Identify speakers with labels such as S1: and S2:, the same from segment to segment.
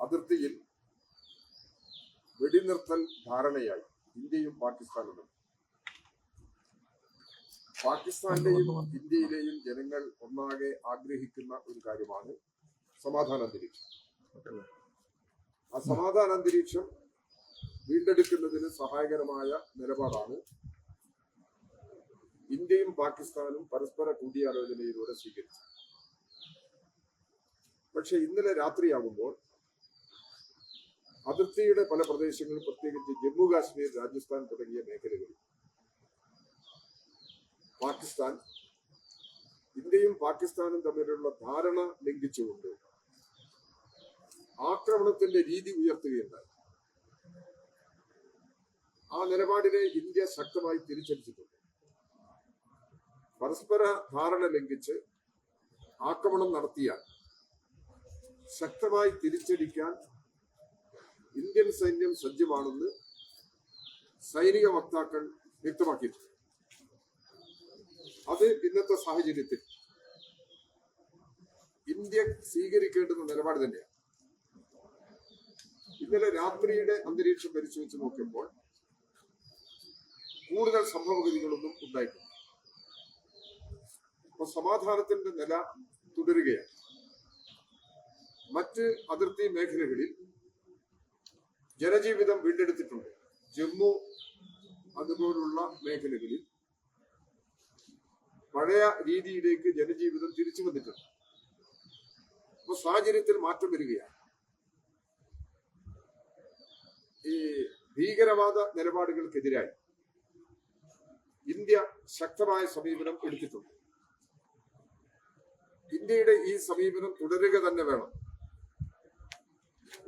S1: അതിർത്തിയിൽ വെടിനിർത്തൽ ധാരണയായി ഇന്ത്യയും പാകിസ്ഥാനും പാകിസ്ഥാനിലെയും പാകിസ്ഥാന്റെയും ഇന്ത്യയിലെയും ജനങ്ങൾ ഒന്നാകെ ആഗ്രഹിക്കുന്ന ഒരു കാര്യമാണ് സമാധാന അന്തരീക്ഷം ആ സമാധാന അന്തരീക്ഷം വീണ്ടെടുക്കുന്നതിന് സഹായകരമായ നിലപാടാണ് ഇന്ത്യയും പാകിസ്ഥാനും പരസ്പര കൂടിയാലോചനയിലൂടെ സ്വീകരിച്ചത്. പക്ഷെ ഇന്നലെ രാത്രിയാകുമ്പോൾ അതിർത്തിയുടെ പല പ്രദേശങ്ങളും പ്രത്യേകിച്ച് ജമ്മു കാശ്മീർ രാജസ്ഥാൻ തുടങ്ങിയ മേഖലകളിൽ. പാകിസ്ഥാൻ ഇന്ത്യയും പാകിസ്ഥാനും തമ്മിലുള്ള ധാരണ ലംഘിച്ചുകൊണ്ട് ആക്രമണത്തിന്റെ രീതി ഉയർത്തുകയുണ്ടായി. ആ നിലപാടിനെ ഇന്ത്യ ശക്തമായി തിരിച്ചടിച്ചിട്ടുണ്ട്. പരസ്പര ധാരണ ലംഘിച്ച് ആക്രമണം നടത്തിയാൽ ശക്തമായി തിരിച്ചടിക്കാൻ ഇന്ത്യൻ സൈന്യം സജ്ജമാണെന്ന് സൈനിക വക്താക്കൾ വ്യക്തമാക്കിയിട്ടുണ്ട്. അത് ഇന്നത്തെ സാഹചര്യത്തിൽ ഇന്ത്യ സ്വീകരിക്കേണ്ടുന്ന നിലപാട് തന്നെയാണ്. ഇന്നലെ രാത്രിയുടെ അന്തരീക്ഷം പരിശോധിച്ച് നോക്കുമ്പോൾ കൂടുതൽ സംഭവഗതികളൊന്നും ഉണ്ടായിട്ടില്ല. അപ്പൊ സമാധാനത്തിന്റെ നില തുടരുകയാണ്. മറ്റ് അതിർത്തി മേഖലകളിൽ ജനജീവിതം വീണ്ടെടുത്തിട്ടുണ്ട്. ജമ്മു അതുപോലുള്ള മേഖലകളിൽ പഴയ രീതിയിലേക്ക് ജനജീവിതം തിരിച്ചു വന്നിട്ടുണ്ട്. അപ്പൊ സാഹചര്യത്തിൽ മാറ്റം വരികയാണ്. ഈ ഭീകരവാദ നിലപാടുകൾക്കെതിരായി ഇന്ത്യ ശക്തമായ സമീപനം എടുത്തിട്ടുണ്ട്. ഇന്ത്യയുടെ ഈ സമീപനം തുടരുക തന്നെ വേണം.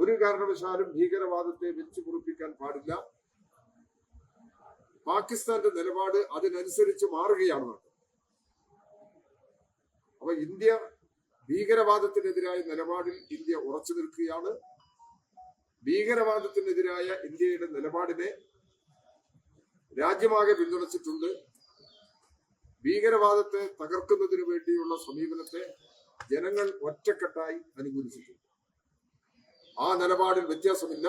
S1: ഒരു കാരണവശാലും ഭീകരവാദത്തെ വെച്ചു കുറിപ്പിക്കാൻ പാടില്ല. പാകിസ്ഥാന്റെ നിലപാട് അതിനനുസരിച്ച് മാറുകയാണ് അപ്പൊ ഇന്ത്യ ഭീകരവാദത്തിനെതിരായ നിലപാടിൽ ഇന്ത്യ ഉറച്ചു നിൽക്കുകയാണ്. ഭീകരവാദത്തിനെതിരായ ഇന്ത്യയുടെ നിലപാടിനെ രാജ്യമാകെ പിന്തുണച്ചിട്ടുണ്ട്. ഭീകരവാദത്തെ തകർക്കുന്നതിനു വേണ്ടിയുള്ള സമീപനത്തെ ജനങ്ങൾ ഒറ്റക്കെട്ടായി അനുകൂലിച്ചിട്ടുണ്ട്. ആ നിലപാടിൽ വ്യത്യാസമില്ല.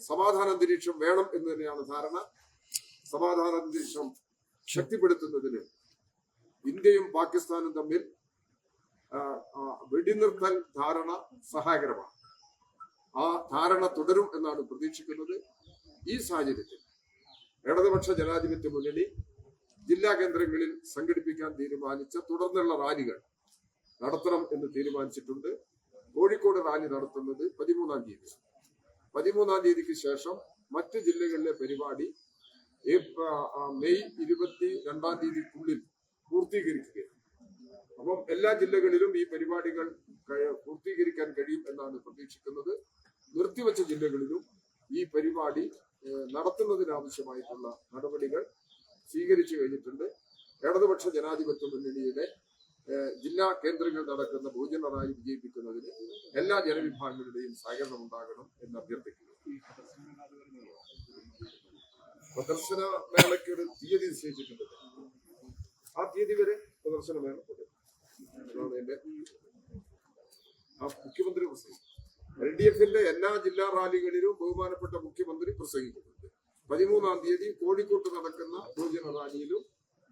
S1: സമാധാന അന്തരീക്ഷം വേണം എന്ന് തന്നെയാണ് ധാരണ. സമാധാന അന്തരീക്ഷം ശക്തിപ്പെടുത്തുന്നതിന് ഇന്ത്യയും പാകിസ്ഥാനും തമ്മിൽ വെടിനിർത്തൽ ധാരണ സഹായകരമാണ്. ആ ധാരണ തുടരും എന്നാണ് പ്രതീക്ഷിക്കുന്നത്. ഈ സാഹചര്യത്തിൽ ഇടതുപക്ഷ ജനാധിപത്യ മുന്നണി ജില്ലാ കേന്ദ്രങ്ങളിൽ സംഘടിപ്പിക്കാൻ തീരുമാനിച്ച തുടർന്നുള്ള റാലികൾ നടത്തണം എന്ന് തീരുമാനിച്ചിട്ടുണ്ട്. കോഴിക്കോട് റാലി നടത്തുന്നത് പതിമൂന്നാം തീയതി. പതിമൂന്നാം തീയതിക്ക് ശേഷം മറ്റ് ജില്ലകളിലെ പരിപാടി മെയ് ഇരുപത്തി രണ്ടാം തീയതിക്കുള്ളിൽ പൂർത്തീകരിക്കുകയാണ്. അപ്പം എല്ലാ ജില്ലകളിലും ഈ പരിപാടികൾ പൂർത്തീകരിക്കാൻ കഴിയും എന്നാണ് പ്രതീക്ഷിക്കുന്നത്. നിർത്തിവച്ച ജില്ലകളിലും ഈ പരിപാടി നടത്തുന്നതിനാവശ്യമായിട്ടുള്ള നടപടികൾ സ്വീകരിച്ചു കഴിഞ്ഞിട്ടുണ്ട്. ഇടതുപക്ഷ ജനാധിപത്യ മുന്നണിയുടെ ജില്ലാ കേന്ദ്രങ്ങൾ നടക്കുന്ന ഭോജന റാലി വിജയിപ്പിക്കുന്നതിന് എല്ലാ ജനവിഭാഗങ്ങളുടെയും സഹകരണം ഉണ്ടാകണം എന്ന് അഭ്യർത്ഥിക്കുന്നു. പ്രദർശന മേളയ്ക്ക് ഒരു തീയതി നിശ്ചയിച്ചിട്ടുണ്ട്. ആ തീയതി വരെ പ്രദർശന മേള മുഖ്യമന്ത്രി പ്രസംഗിക്കും എൽ ഡി എഫിന്റെ എല്ലാ ജില്ലാ റാലികളിലും ബഹുമാനപ്പെട്ട മുഖ്യമന്ത്രി പ്രസംഗിക്കുന്നുണ്ട്. പതിമൂന്നാം തീയതി കോഴിക്കോട്ട് നടക്കുന്ന ഭോജന റാലിയിലും